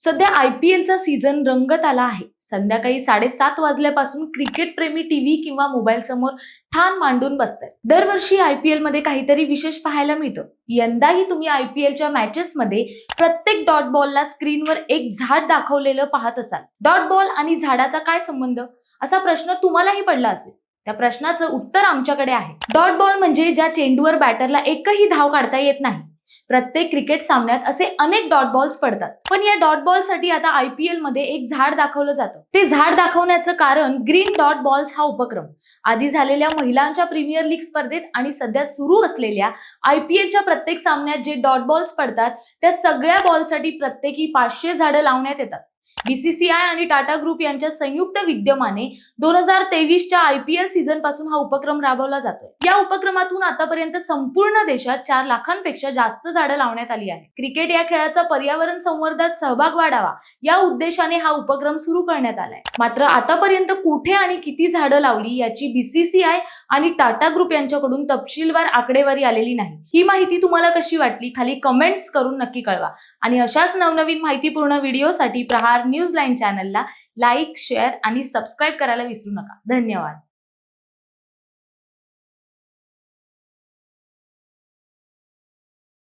सध्या I P एलचा season रंगत आला आहे. संध्याकाळी साडेसात वाजल्यापासून क्रिकेट प्रेमी टीव्ही किंवा मोबाईल समोर ठाण मांडून बसतात. दरवर्षी आय पी एलमध्ये काहीतरी विशेष पाहायला मिळतं. यंदाही तुम्ही आय पी एलच्या मॅचेसमध्ये प्रत्येक डॉट बॉलला स्क्रीनवर एक झाड दाखवलेलं पाहत असाल. डॉट बॉल आणि झाडाचा काय संबंध? असा प्रश्न तुम्हालाही पडला असेल. त्या प्रश्नाचं उत्तर आमच्याकडे आहे. डॉट बॉल म्हणजे ज्या चेंडूवर बॅटरला एकही धाव काढता येत नाही. प्रत्येक क्रिकेट सामन्यात असे अनेक डॉट बॉल्स पडतात. पण या डॉट बॉलसाठी आता आय पी मध्ये एक झाड दाखवलं जातं. ते झाड दाखवण्याचं कारण ग्रीन डॉट बॉल्स हा उपक्रम. आधी झालेल्या महिलांच्या प्रीमियर लीग स्पर्धेत आणि सध्या सुरू असलेल्या आय पी एलच्या प्रत्येक सामन्यात जे डॉट बॉल्स पडतात त्या सगळ्या बॉलसाठी प्रत्येकी पाचशे झाडं लावण्यात येतात. बीसीसीआय आणि टाटा ग्रुप यांच्या संयुक्त विद्यमाने दोन हजार तेवीसच्या आय पी एल सीझनपासून हा उपक्रम राबवला जातोय. या उपक्रमातून आतापर्यंत संपूर्ण देशात चार लाखांपेक्षा जास्त झाडं लावण्यात आली आहे क्रिकेट या खेळाचा पर्यावरण संवर्धात सहभाग वाढावा या उद्देशाने हा उपक्रम सुरू करण्यात आलाय. मात्र आतापर्यंत कुठे आणि किती झाडं लावली याची बीसीसीआय आणि टाटा ग्रुप यांच्याकडून तपशीलवार आकडेवारी आलेली नाही. ही माहिती तुम्हाला कशी वाटली? खाली कमेंट्स करून नक्की कळवा. आणि अशाच नवनवीन माहितीपूर्ण व्हिडिओसाठी प्रहार न्यूज लाईन चॅनलला लाईक शेअर आणि सबस्क्राईब करायला विसरू नका. धन्यवाद.